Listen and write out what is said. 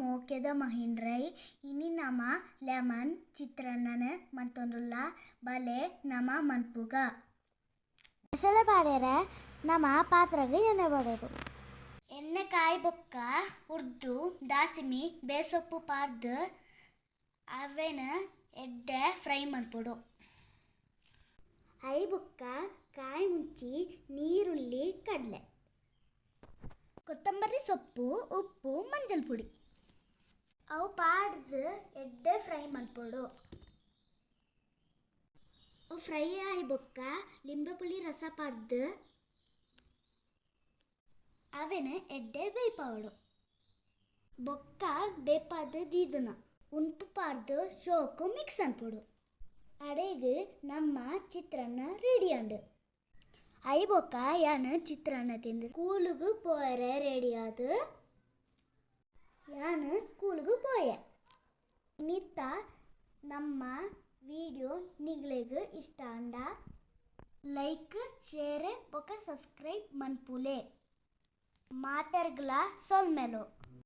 ಮೋಕೆದ ಮಹಿಂದ್ರೈ ಇನಿ ನಮ ಲೆಮನ್ ಚಿತ್ರಾನ್ನನ ಮಂತೊಂದುಲ್ಲ ಬಲೆ ನಮ ಮನ್ಪುಗ. ಮಸಾಲೆ ಪಾಡ್ಯಾರ ನಮ ಪಾತ್ರಗ ಎಣ್ಣೆ ಬಡೋದು ಎಣ್ಣೆ ಕಾಯಿ ಬೊಕ್ಕ ಉರ್ದು ದಾಸಿಮಿ ಬೇಸೊಪ್ಪು ಪಾರ್ದು ಅವೆನ ಎಡ್ಡೆ ಫ್ರೈ ಮಾಡ್ಬಿಡು ಐ ಬುಕ್ಕ ಕಾಯಿ ಮುಂಚಿ ನೀರುಳ್ಳಿ ಕಡಲೆ. ಕೊತ್ತಂಬರಿ ಸೊಪ್ಪು ಉಪ್ಪು ಮಂಜಲ್ ಪುಡಿ ಅವು ಪಾಡ್ದು ಎಡ್ಡೆ ಫ್ರೈ ಮಾಡ್ಬೋಡು ಫ್ರೈ ಆಯ್ ಬೊಕ್ಕ ಲಿಂಬೆ ಪುಳಿ ರಸ ಪಾಡ್ದು ಅವನ ಎಡ್ಡೆ ಬೇಯ್ಪಾವಡು ಬೊಕ್ಕ ಬೇಪಾದ ದೀದನ ಉಂಪು ಪಾರ್ದು ಶೋಕು ಮಿಕ್ಸ್ ಅನ್ಪಡು ಅಡೆಗೆ ನಮ್ಮ ಚಿತ್ರಾನ್ನ ರೆಡಿ ಅಂಡು ಬೊಕ್ಕ ಯಾನ ಚಿತ್ರಾನ್ನ ತಿಂದು ಕೂಲುಗು ಪೋರೆ ರೆಡಿ ಆದ ಯಾನ ಸ್ಕೂಲಿಗೆ ಪೋಯೆ. ನಿತ್ತ ನಮ್ಮ ವಿಡಿಯೋ ನಿಗ್ಲೆಗ್ ಇಷ್ಟ ಅಂಡ? ಲೈಕ್, ಶೇರ್ ಬೊಕ ಸಬ್ಸ್ಕ್ರೈಬ್ ಮನ್ಪುಲೆ. ಮಾತೆರ್ಗ್ಲ ಸೊಲ್ಮೆಲು.